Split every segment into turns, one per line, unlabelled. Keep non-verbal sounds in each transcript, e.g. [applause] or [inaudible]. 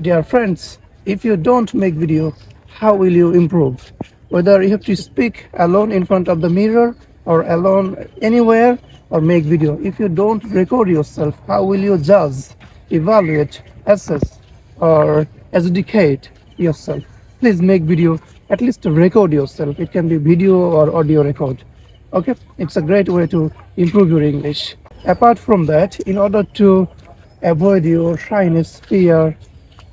dear friends, if you don't make video, how will you improve? Whether you have to speak alone in front of the mirror or alone anywhere or make video. If you don't record yourself, how will you judge, evaluate, assess or educate yourself? Please make video, at least record yourself. It can be video or audio record. Okay, it's a great way to improve your English. Apart from that, in order to avoid your shyness, fear,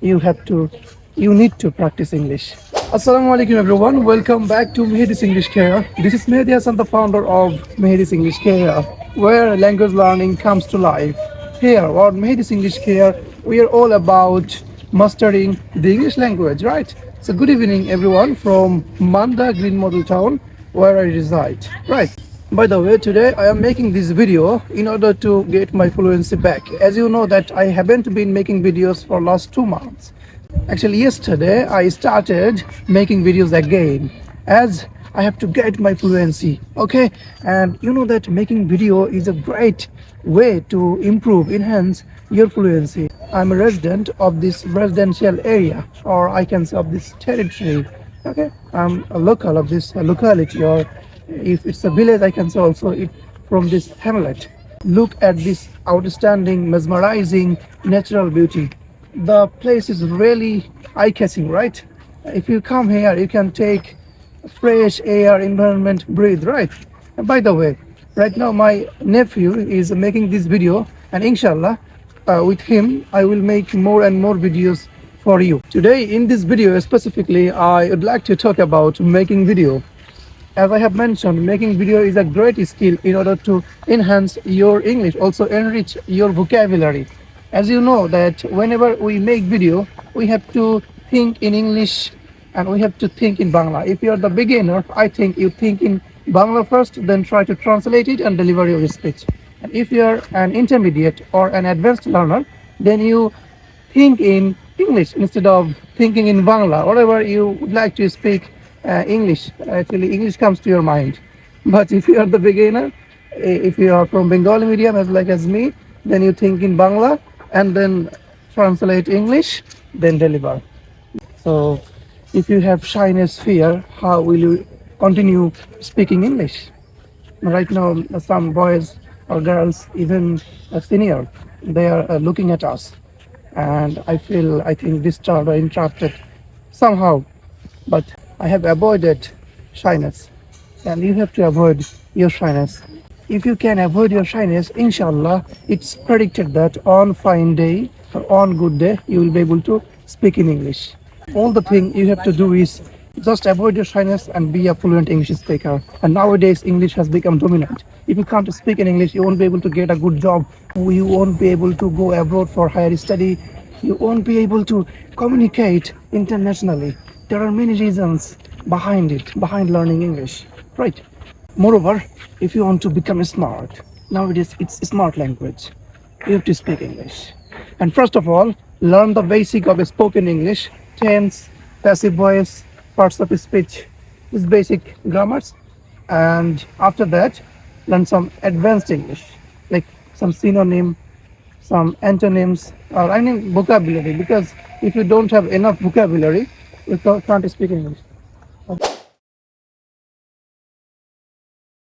you have to, you need to practice English. Assalamu alaikum everyone. Welcome back to Mehdi's English Care. This is Mehdi Hassan, the founder of Mehdi's English Care, where language learning comes to life. Here, on Mehdi's English Care, we are all about mastering the English language, right? So good evening everyone from Manda Green Model Town, where I reside, right? By the way, today I am making this video in order to get my fluency back. As you know that I haven't been making videos for last two months. Actually, yesterday I started making videos again as I have to get my fluency. Okay, and you know that making video is a great way to improve, enhance your fluency. I'm a resident of this residential area, or I can say of this territory. Okay, I'm a local of this locality, or if it's a village, I can say also it from this hamlet. Look at this outstanding, mesmerizing natural beauty the place is really eye-catching, right? If you come here, you can take fresh air, environment, breathe, right? And by the way, right now my nephew is making this video, and inshallah, uh, with him, I will make more and more videos for you. Today, in this video specifically, I would like to talk about making video. As I have mentioned, making video is a great skill in order to enhance your English, also enrich your vocabulary. As you know that whenever we make video we have to think in english and we have to think in bangla. If you're the beginner i think you think in bangla first then try to translate it and deliver your speech. And if you're an intermediate or an advanced learner then you think in english instead of thinking in bangla. Whatever you would like to speak uh, english actually english comes to your mind [laughs] but if you are the beginner if you are from bengali medium as like as me then you think in bangla and then translate English, then deliver. So if you have shyness, fear, how will you continue speaking English? Right now, some boys or girls, even a senior, they are uh, looking at us. And I feel, I think disturbed or interrupted somehow. But I have avoided shyness. And you have to avoid your shyness. If you can avoid your shyness inshallah it's predicted that on fine day or on good day you will be able to speak in english. All the thing you have to do is just avoid your shyness and be a fluent english speaker. And nowadays english has become dominant. If you can't speak in english you won't be able to get a good job. You won't be able to go abroad for higher study. You won't be able to communicate internationally there are many reasons behind it behind learning english right Moreover, if you want to become smart, nowadays it's smart language. You have to speak English. And first of all, learn the basic of spoken English, tense, passive voice, parts of speech, these basic grammars. And after that, learn some advanced English, like some synonym, some antonyms, or I mean vocabulary, because if you don't have enough vocabulary, you can't speak English.